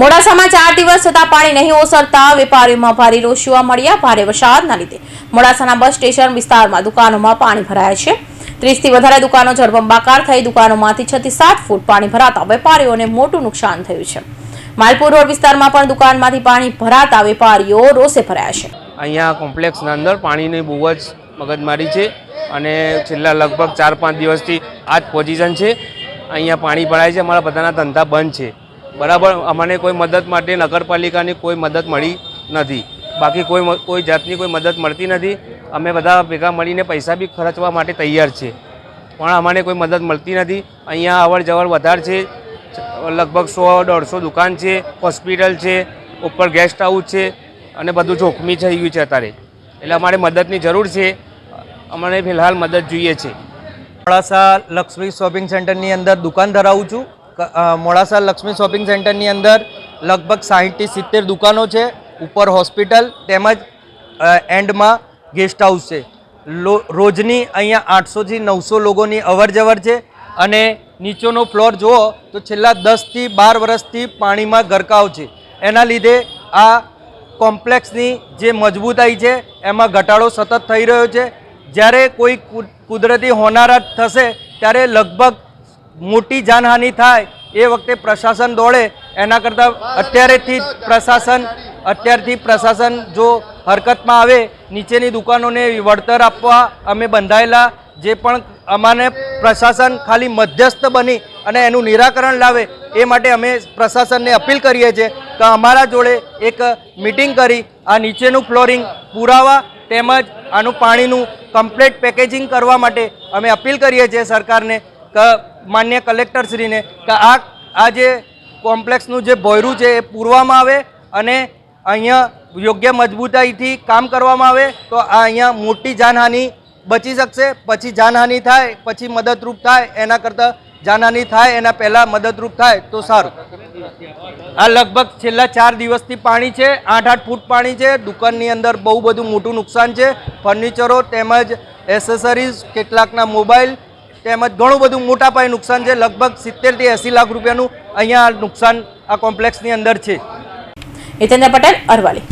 મોડાસામાં ચાર દિવસ છતાં પાણી નહીં ઓસરતા વેપારીઓમાં ભારે રોષ જોવા મળ્યા. ભારે વરસાદના લીધે મોડાસાના બસ સ્ટેશન વિસ્તારમાં દુકાનોમાં પાણી ભરાયા છે. ત્રીસથી વધારે દુકાનો જળબંબાકાર થઈ દુકાનોમાંથી છ થી સાત ફૂટ પાણી ભરાતા વેપારીઓને મોટું નુકસાન થયું છે. માલપુર રોડ વિસ્તારમાં પણ દુકાનમાંથી પાણી ભરાતા વેપારીઓ રોષે ભરાયા છે. અહીંયા કોમ્પ્લેક્સના અંદર પાણીની બહુ જ મગજમારી છે અને છેલ્લા લગભગ ચાર પાંચ દિવસથી આ જ પોઝિશન છે. અહીંયા પાણી ભરાય છે, અમારા બધાના ધંધા બંધ છે. બરાબર, અમને કોઈ મદદ માટે નગરપાલિકાની કોઈ મદદ મળી નથી. બાકી કોઈ કોઈ જાતની કોઈ મદદ મળતી નથી. અમે બધા ભેગા મળીને પૈસા બી ખર્ચવા માટે તૈયાર છે. પણ અમને કોઈ મદદ મળતી નથી. અહીંયા અવર જવર વધારે છે. લગભગ સો, દોઢસો દુકાન છે, હોસ્પિટલ છે, ઉપર ગેસ્ટ હાઉસ છે અને બધું જોખમી થઈ ગયું છે અત્યારે. એટલે અમારે મદદની જરૂર છે. અમને ફિલહાલ મદદ જોઈએ છે. મોડાસા લક્ષ્મી શોપિંગ સેન્ટરની અંદર દુકાન ધરાવું છું. મોડાસા લક્ષ્મી શોપિંગ સેન્ટરની અંદર લગભગ સાહીઠથી સિત્તેર દુકાનો છે, ઉપર હોસ્પિટલ તેમજ એન્ડમાં ગેસ્ટ હાઉસ છે. રોજની અહીંયા આઠસોથી નવસો લોકોની અવર જવર છે અને નીચેનો ફ્લોર જુઓ તો છેલ્લા દસથી બાર વર્ષથી પાણીમાં ગરકાવ છે. એના લીધે આ કોમ્પ્લેક્સની જે મજબૂતાઈ છે એમાં ઘટાડો સતત થઈ રહ્યો છે. જ્યારે કોઈ કુદરતી હોનારત થશે ત્યારે લગભગ મોટી જાનહાનિ થાય એ વખતે પ્રશાસન દોડે, એના કરતાં અત્યારેથી પ્રશાસન, અત્યારથી પ્રશાસન જો હરકતમાં આવે, નીચેની દુકાનોને વળતર આપવા અમે બંધાયેલા, જે પણ અમાને પ્રશાસન ખાલી મધ્યસ્થ બની અને એનું નિરાકરણ લાવે, એ માટે અમે પ્રશાસનને અપીલ કરીએ છીએ કે અમારા જોડે એક મિટિંગ કરી, આ નીચેનું ફ્લોરિંગ પુરાવા તેમજ આનું પાણીનું કમ્પ્લેટ પેકેજિંગ કરવા માટે અમે અપીલ કરીએ છીએ સરકારને માન્ય કલેક્ટરશ્રીને કે આ આ જે કોમ્પ્લેક્સનું જે ભોયરું છે એ પૂરવામાં આવે અને અહીંયા યોગ્ય મજબૂતાઈથી કામ કરવામાં આવે તો આ અહીંયા મોટી જાનહાનિ બચી શકશે. પછી જાનહાનિ થાય, પછી મદદરૂપ થાય, એના કરતાં જાનહાનિ થાય, એના પહેલાં મદદરૂપ થાય તો સારું. આ લગભગ છેલ્લા ચાર દિવસથી પાણી છે, આઠ આઠ ફૂટ પાણી છે, દુકાનની અંદર બહુ બધું મોટું નુકસાન છે. ફર્નિચરો તેમજ એસેસરીઝ, કેટલાકના મોબાઈલ તેમજ ઘણું બધું મોટા પાયે નુકસાન છે. લગભગ સિત્તેરથી એંસી લાખ રૂપિયાનું અહીંયા નુકસાન આ કોમ્પ્લેક્સની અંદર છે. હિતેન્દ્ર પટેલ અરવાલી